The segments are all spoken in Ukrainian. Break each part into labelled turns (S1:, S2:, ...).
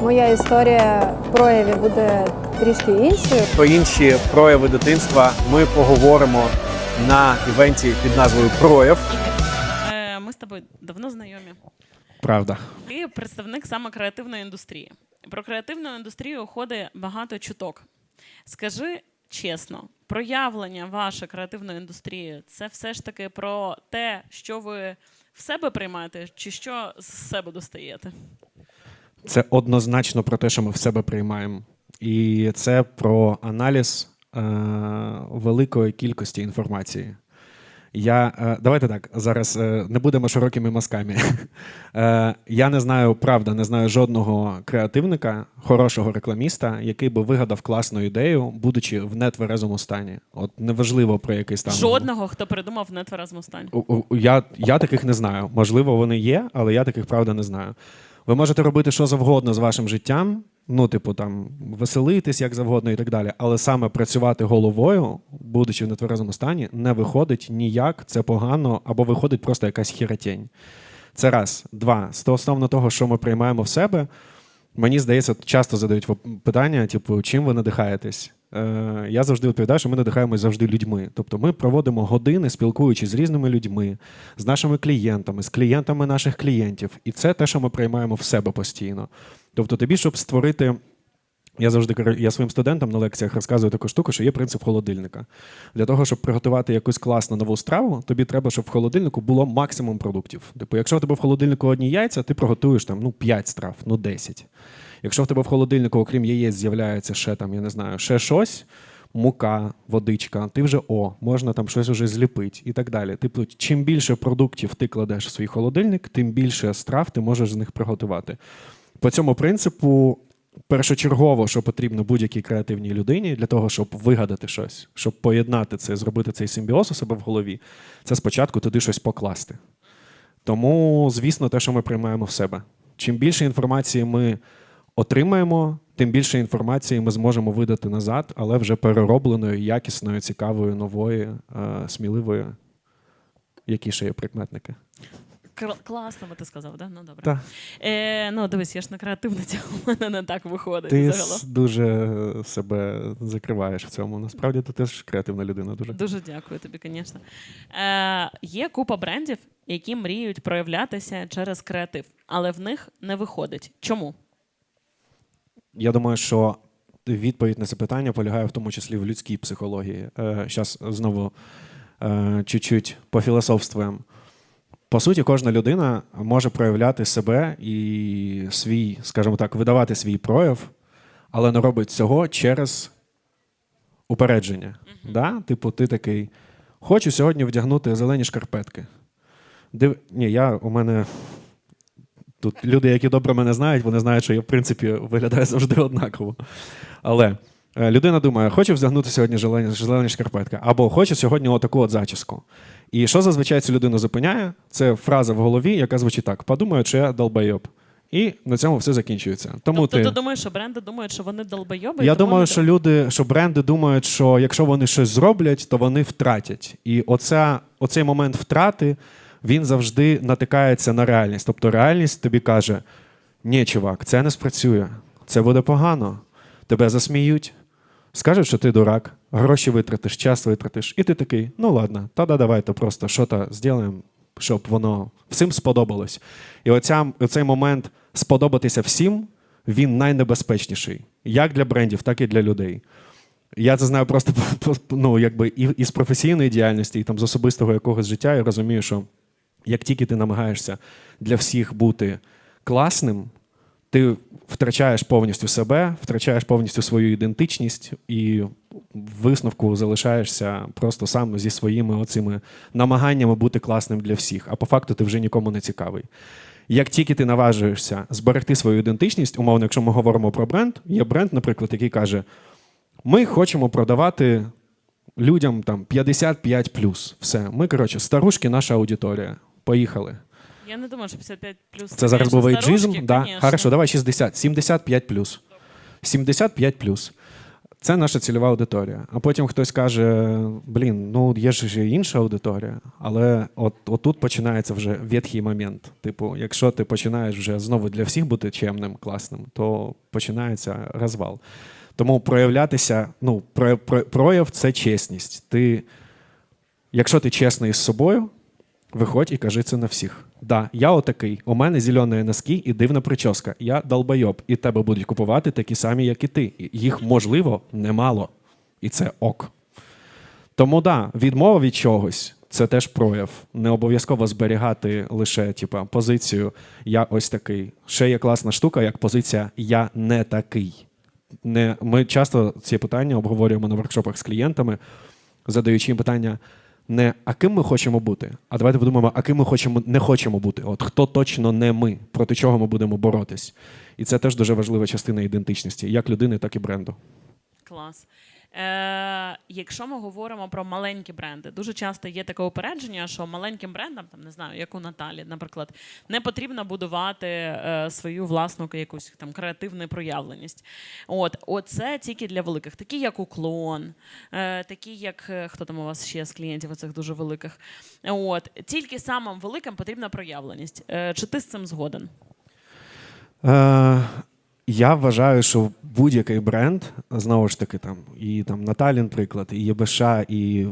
S1: моя історія проявів буде трішки іншою.
S2: Про інші прояви дитинства ми поговоримо на івенті під назвою Прояв.
S3: Е, Ми з тобою давно знайомі.
S2: Правда.
S3: Ти представник саме креативної індустрії. Про креативну індустрію ходить багато чуток. Скажи чесно, проявлення ваше креативної індустрії це все ж таки про те, що ви в себе приймаєте, чи що з себе достаєте?
S4: Це однозначно про те, що ми в себе приймаємо. І це про аналіз е, великої кількості інформації. Я, е, давайте так, зараз е, не будемо широкими мазками. Е, я не знаю, правда, не знаю жодного креативника, хорошого рекламіста, який би вигадав класну ідею, будучи в нетверезому стані. От неважливо про який стан.
S3: Жодного, хто придумав в нетверезому стані.
S4: У- у- Я, я таких не знаю. Можливо, вони є, але я таких правда не знаю. Ви можете робити що завгодно з вашим життям, ну, типу, там, веселитись як завгодно і так далі. Але саме працювати головою, будучи в нетверезому стані, не виходить ніяк, це погано, або виходить просто якась хіротень. Це раз. Два. Стосовно того, що ми приймаємо в себе, мені здається, часто задають питання, типу, чим ви надихаєтесь? Е, я завжди відповідаю, що ми надихаємось завжди людьми. Тобто ми проводимо години, спілкуючись з різними людьми, з нашими клієнтами, з клієнтами наших клієнтів. І це те, що ми приймаємо в себе постійно. Тобто, тобі, щоб створити. Я завжди кажу, я своїм студентам на лекціях розказую таку штуку, що є принцип холодильника. Для того, щоб приготувати якусь класну нову страву, тобі треба, щоб в холодильнику було максимум продуктів. Типу, якщо в тебе в холодильнику одні яйця, ти приготуєш там ну 5 страв, ну 10. Якщо в тебе в холодильнику, окрім яєць, з'являється ще там, я не знаю, ще щось, мука, водичка, ти вже о, можна там щось вже зліпити і так далі. Типу, чим більше продуктів ти кладеш в свій холодильник, тим більше страв ти можеш з них приготувати. По цьому принципу, першочергово, що потрібно будь-якій креативній людині для того, щоб вигадати щось, щоб поєднати це, зробити цей симбіоз у себе в голові, це спочатку туди щось покласти. Тому, звісно, те, що ми приймаємо в себе. Чим більше інформації ми отримаємо, тим більше інформації ми зможемо видати назад, але вже переробленою, якісною, цікавою, новою, е, сміливою. Які ще є прикметники?
S3: Класно, би ти сказав, да? Ну добре.
S4: Так.
S3: Е, ну дивись, я ж не креативниця, у мене не так виходить
S4: Ти
S3: загалом.
S4: дуже себе закриваєш в цьому. Насправді ти теж креативна людина дуже.
S3: Дуже дякую тобі, звісно. Е, є купа брендів, які мріють проявлятися через креатив, але в них не виходить. Чому?
S4: Я думаю, що відповідь на це питання полягає в тому числі в людській психології. Зараз знову е, чуть-чуть пофілософствуємо. По суті, кожна людина може проявляти себе і свій, скажімо так, видавати свій прояв, але не робить цього через упередження. Да? Типу, ти такий: хочу сьогодні вдягнути зелені шкарпетки. Див... Ні, я у мене Тут люди, які добре мене знають, вони знають, що я, в принципі, виглядаю завжди однаково. Але е, людина думає, хочу вдягнути сьогодні зелені, зелені шкарпетки, або хочу сьогодні отаку от зачіску. І що зазвичай цю людину зупиняє? Це фраза в голові, яка звучить так: подумаю, чи я долбайоб. І на цьому все закінчується. Тому
S3: тобто
S4: ти...
S3: ти думаєш, що бренди думають, що вони долбойоби?
S4: Я думаю,
S3: не
S4: що люди, що бренди думають, що якщо вони щось зроблять, то вони втратять. І оця, оцей момент втрати він завжди натикається на реальність. Тобто реальність тобі каже: ні, чувак, це не спрацює, це буде погано, тебе засміють, скажуть, що ти дурак, гроші витратиш, час витратиш, і ти такий, ну ладно, тоді давайте просто що-то зробимо, щоб воно всім сподобалось. І оця, оцей момент сподобатися всім, він найнебезпечніший, як для брендів, так і для людей. Я це знаю просто ну, якби і з професійної діяльності, і там з особистого якогось життя. Я розумію, що як тільки ти намагаєшся для всіх бути класним, ти втрачаєш повністю себе, втрачаєш повністю свою ідентичність, і в висновку залишаєшся просто сам зі своїми оцими намаганнями бути класним для всіх. А по факту ти вже нікому не цікавий. Як тільки ти наважуєшся зберегти свою ідентичність, умовно, якщо ми говоримо про бренд, є бренд, наприклад, який каже: ми хочемо продавати людям там 55 Все. Ми, коротше, старушки, наша аудиторія. Поїхали.
S3: Я не думаю, що 55 плюс.
S4: Це зараз був ейджизм. Да.
S3: Хорошо,
S4: Хорошо, давай 60. 75 плюс. 75 плюс. Це наша цільова аудиторія. А потім хтось каже: блін, ну є ж інша аудиторія. Але от отут починається вже ветхий момент. Типу, якщо ти починаєш вже знову для всіх бути чемним, класним, то починається розвал. Тому проявлятися, ну, про- про- прояв це чесність. Ти, якщо ти чесний з собою, виходь і кажи це на всіх. Да, я отакий. У мене зелені носки і дивна прическа. Я долбойоб, і тебе будуть купувати такі самі, як і ти. Їх, можливо, немало. І це ок. Тому да, відмова від чогось це теж прояв. Не обов'язково зберігати лише типа, позицію Я ось такий. Ще є класна штука, як позиція Я не такий. Не, ми часто ці питання обговорюємо на воркшопах з клієнтами, задаючи їм питання не а ким ми хочемо бути, а давайте подумаємо, а ким ми хочемо не хочемо бути. От хто точно не ми, проти чого ми будемо боротись. І це теж дуже важлива частина ідентичності, як людини, так і бренду.
S3: Клас. Е, якщо ми говоримо про маленькі бренди, дуже часто є таке упередження, що маленьким брендам, там не знаю, як у Наталі, наприклад, не потрібно будувати е, свою власну якусь там креативну проявленість. От, оце тільки для великих, такі як уклон, е, такі як е, хто там у вас ще з клієнтів, оцих дуже великих. От тільки самим великим потрібна проявленість. Е, чи ти з цим згоден?
S4: Е, я вважаю, що будь-який бренд, знову ж таки, там, і там Наталін приклад, і ЄБШ, і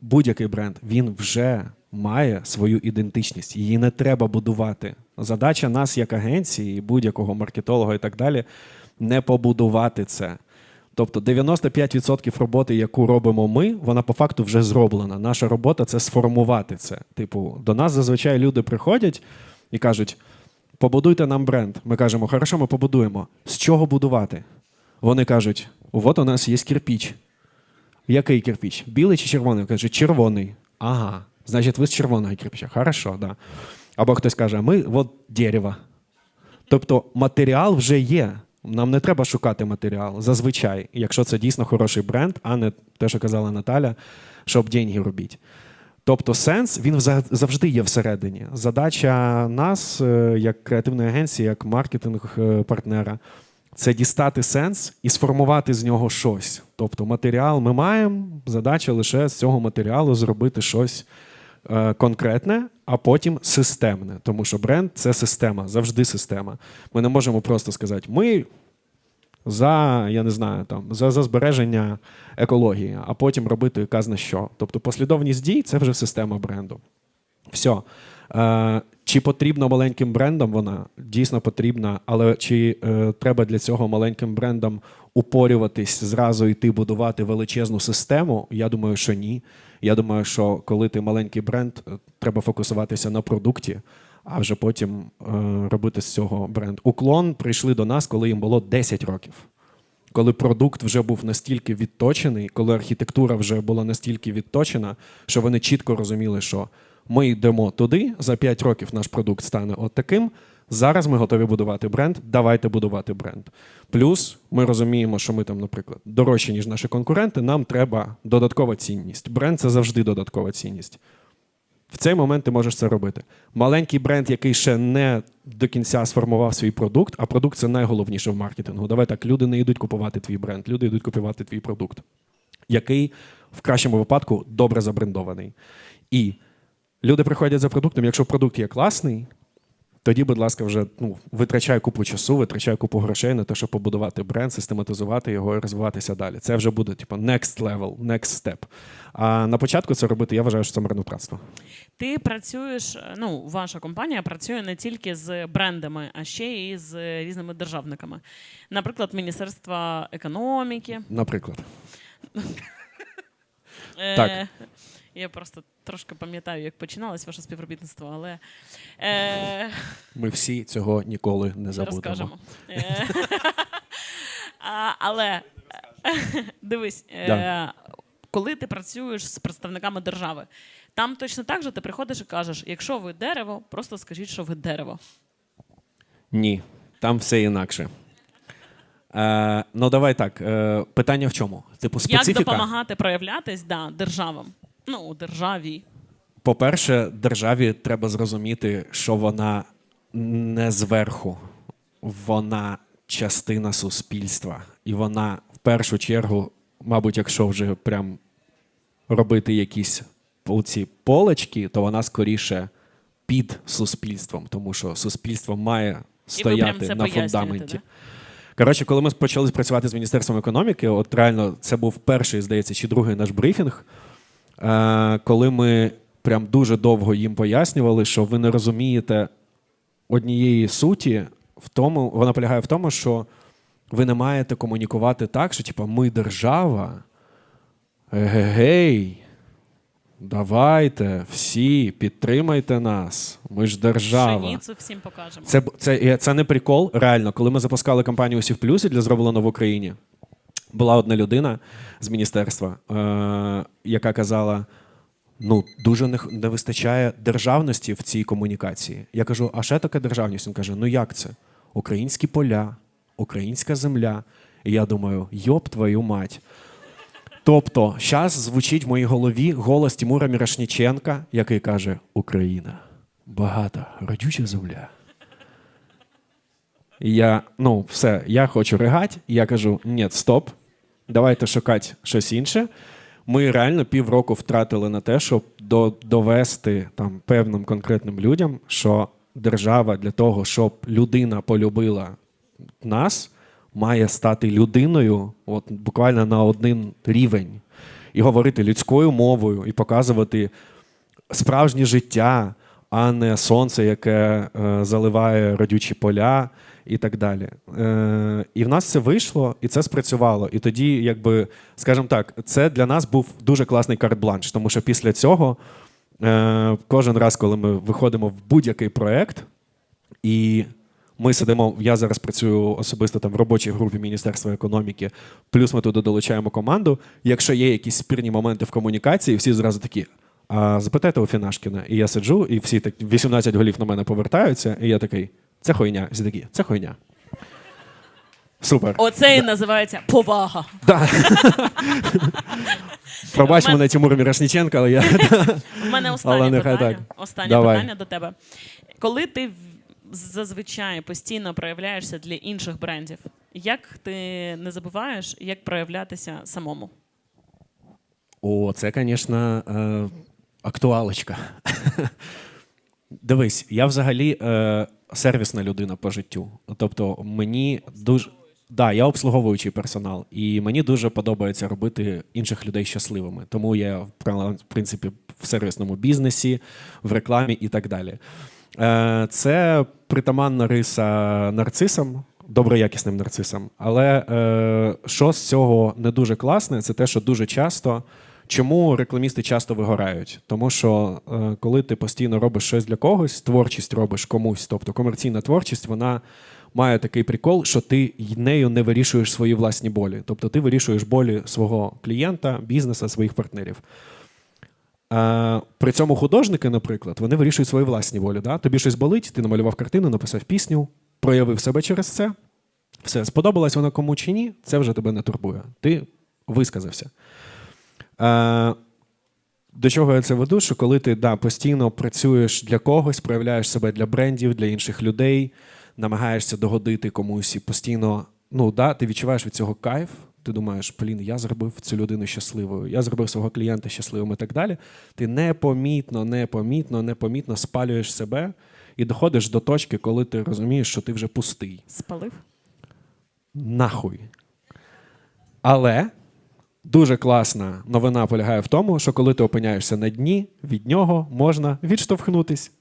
S4: будь-який бренд, він вже має свою ідентичність. Її не треба будувати. Задача нас, як агенції, будь-якого маркетолога і так далі, не побудувати це. Тобто 95% роботи, яку робимо ми, вона по факту вже зроблена. Наша робота це сформувати це. Типу, до нас зазвичай люди приходять і кажуть: побудуйте нам бренд. Ми кажемо, хорошо, ми побудуємо. З чого будувати? Вони кажуть: от у нас є кирпіч. Який кирпіч? Білий чи червоний? Кажуть, червоний. Ага. Значить, ви з червоного кирпича. Хорошо, да. Або хтось каже, ми от дерево. Тобто матеріал вже є. Нам не треба шукати матеріал зазвичай, якщо це дійсно хороший бренд, а не те, що казала Наталя, щоб деньги робити. Тобто сенс він завжди є всередині. Задача нас, е, як креативної агенції, як маркетинг-партнера, це дістати сенс і сформувати з нього щось. Тобто матеріал ми маємо, задача лише з цього матеріалу зробити щось е, конкретне, а потім системне. Тому що бренд це система, завжди система. Ми не можемо просто сказати, ми за, я не знаю, там, за, за збереження екології, а потім робити казна що. Тобто послідовність дій це вже система бренду. Все. Е, чи потрібно маленьким брендам вона? Дійсно потрібна, але чи е, треба для цього маленьким брендам упорюватись, зразу йти будувати величезну систему? Я думаю, що ні. Я думаю, що коли ти маленький бренд, е, треба фокусуватися на продукті, а вже потім е, робити з цього бренд. Уклон прийшли до нас, коли їм було 10 років коли продукт вже був настільки відточений, коли архітектура вже була настільки відточена, що вони чітко розуміли, що ми йдемо туди, за 5 років наш продукт стане от таким. Зараз ми готові будувати бренд. Давайте будувати бренд. Плюс ми розуміємо, що ми там, наприклад, дорожчі, ніж наші конкуренти. Нам треба додаткова цінність. Бренд це завжди додаткова цінність. В цей момент ти можеш це робити. Маленький бренд, який ще не до кінця сформував свій продукт, а продукт це найголовніше в маркетингу. Давай так, люди не йдуть купувати твій бренд, люди йдуть купувати твій продукт, який в кращому випадку добре забрендований. І люди приходять за продуктом, якщо продукт є класний, тоді, будь ласка, вже ну, витрачай купу часу, витрачай купу грошей на те, щоб побудувати бренд, систематизувати його і розвиватися далі. Це вже буде типу, next level, next step. А на початку це робити, я вважаю, що це марнотратство.
S3: Ти працюєш, е, ну, ваша компанія працює не тільки з брендами, а ще і з різними державниками. Наприклад, Міністерство економіки.
S4: Наприклад.
S3: Е,
S4: Так.
S3: Я просто трошки пам'ятаю, як починалось ваше співробітництво, але е,
S4: Ми всі цього ніколи не забудемо.
S3: розкажемо. Е, а, але дивись, е, коли ти працюєш з представниками держави, там точно так же ти приходиш і кажеш: якщо ви дерево, просто скажіть, що ви дерево.
S4: Ні, там все інакше. Е, ну, давай так. Е, питання в чому? Типу,
S3: Як допомагати проявлятись да, державам? Ну, державі.
S4: По-перше, державі треба зрозуміти, що вона не зверху, вона частина суспільства, і вона в першу чергу, мабуть, якщо вже прям робити якісь ці полочки, то вона скоріше під суспільством, тому що суспільство має стояти на фундаменті.
S3: да?
S4: Коротше, коли ми почали працювати з Міністерством економіки, от реально це був перший, здається, чи другий наш брифінг, коли ми прям дуже довго їм пояснювали, що ви не розумієте однієї суті в тому, вона полягає в тому, що ви не маєте комунікувати так, що типу, ми держава. Егегей, давайте, всі, підтримайте нас. Ми ж держава.
S3: Пшеницю всім покажемо.
S4: Це, це, це не прикол. Реально, коли ми запускали кампанію «Усі в плюсі» для зроблено в Україні, була одна людина з міністерства, е- яка казала: ну, дуже не, не вистачає державності в цій комунікації. Я кажу, а що таке державність? Він каже: ну як це? Українські поля, українська земля. І я думаю, йоп твою мать. Тобто, зараз звучить в моїй голові голос Тимура Мірошніченка, який каже: Україна, багата, родюча земля. І я, ну, все, я хочу ригати, і я кажу: ні, стоп, давайте шукати щось інше. Ми реально півроку втратили на те, щоб до, довести там певним конкретним людям, що держава для того, щоб людина полюбила нас, має стати людиною от, буквально на один рівень і говорити людською мовою, і показувати справжнє життя, а не сонце, яке е, заливає родючі поля і так далі. Е, і в нас це вийшло, і це спрацювало. І тоді, якби, скажімо так, це для нас був дуже класний карт-бланш, тому що після цього е, кожен раз, коли ми виходимо в будь-який проект, і ми сидимо. Я зараз працюю особисто там в робочій групі Міністерства економіки. Плюс ми туди долучаємо команду. Якщо є якісь спірні моменти в комунікації, всі зразу такі. А запитайте у Фінашкіна. І я сиджу, і всі так 18 голів на мене повертаються, і я такий, це хуйня. Всі такі, це хуйня. Супер.
S3: Оце і називається повага.
S4: Да. Пробач
S3: мене-
S4: Тимур Мірошніченко, але я.
S3: У мене останнє
S4: нехай
S3: питання.
S4: так.
S3: Останнє
S4: Давай.
S3: питання до тебе. Коли ти в- зазвичай постійно проявляєшся для інших брендів, як ти не забуваєш, як проявлятися самому?
S4: О, це, звісно, е, актуалочка. Дивись, я взагалі е, сервісна людина по життю. Тобто, мені дуже. Да, я обслуговуючий персонал, і мені дуже подобається робити інших людей щасливими. Тому я в принципі в сервісному бізнесі, в рекламі і так далі. Е, Це притаманна риса нарцисам, доброякісним нарцисам. Але е, що з цього не дуже класне, це те, що дуже часто. Чому рекламісти часто вигорають? Тому що е, коли ти постійно робиш щось для когось, творчість робиш комусь, тобто комерційна творчість, вона має такий прикол, що ти нею не вирішуєш свої власні болі. Тобто ти вирішуєш болі свого клієнта, бізнеса, своїх партнерів. Е, при цьому художники, наприклад, вони вирішують свої власні волі. Да? Тобі щось болить, ти намалював картину, написав пісню, проявив себе через це. Все, сподобалась вона кому чи ні, це вже тебе не турбує. Ти висказався. Е, до чого я це веду? Що коли ти да, постійно працюєш для когось, проявляєш себе для брендів, для інших людей, намагаєшся догодити комусь і постійно, ну да, ти відчуваєш від цього кайф. Ти думаєш, блін, я зробив цю людину щасливою, я зробив свого клієнта щасливим і так далі. Ти непомітно, непомітно, непомітно спалюєш себе і доходиш до точки, коли ти розумієш, що ти вже пустий.
S3: Спалив?
S4: Нахуй. Але дуже класна новина полягає в тому, що коли ти опиняєшся на дні, від нього можна відштовхнутись.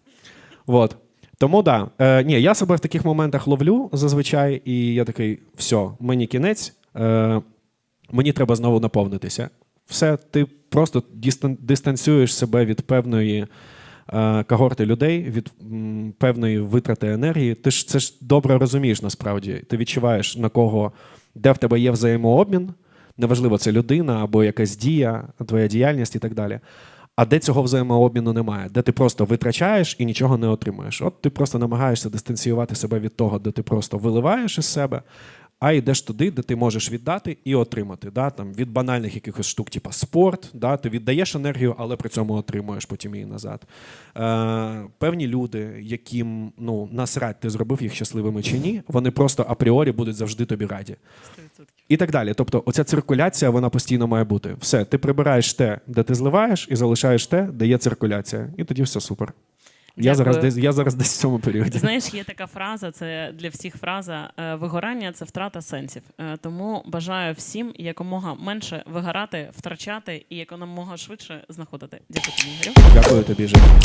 S4: Вот. Тому да. Е, ні, я себе в таких моментах ловлю зазвичай, і я такий: все, мені кінець, е, мені треба знову наповнитися. Все, ти просто дистанціюєш себе від певної е, когорти людей, від м, певної витрати енергії. Ти ж це ж добре розумієш насправді. Ти відчуваєш на кого, де в тебе є взаємообмін. Неважливо, це людина або якась дія, твоя діяльність і так далі. А де цього взаємообміну немає, де ти просто витрачаєш і нічого не отримуєш. От ти просто намагаєшся дистанціювати себе від того, де ти просто виливаєш із себе, а йдеш туди, де ти можеш віддати і отримати. Да? Там, від банальних якихось штук, типу спорт, да? ти віддаєш енергію, але при цьому отримуєш потім її назад. Е, певні люди, яким ну, насрать, ти зробив їх щасливими чи ні, вони просто апріорі будуть завжди тобі раді.
S3: 100%.
S4: І так далі. Тобто, оця циркуляція вона постійно має бути. Все, ти прибираєш те, де ти зливаєш, і залишаєш те, де є циркуляція. І тоді все супер. Я зараз, десь, я зараз десь в цьому періоді.
S3: Знаєш, є така фраза, це для всіх фраза е, вигорання це втрата сенсів. Е, Тому бажаю всім якомога менше вигорати, втрачати і якомога швидше знаходити. Дякую тобі, Ігорю.
S4: Дякую тобі, Женя.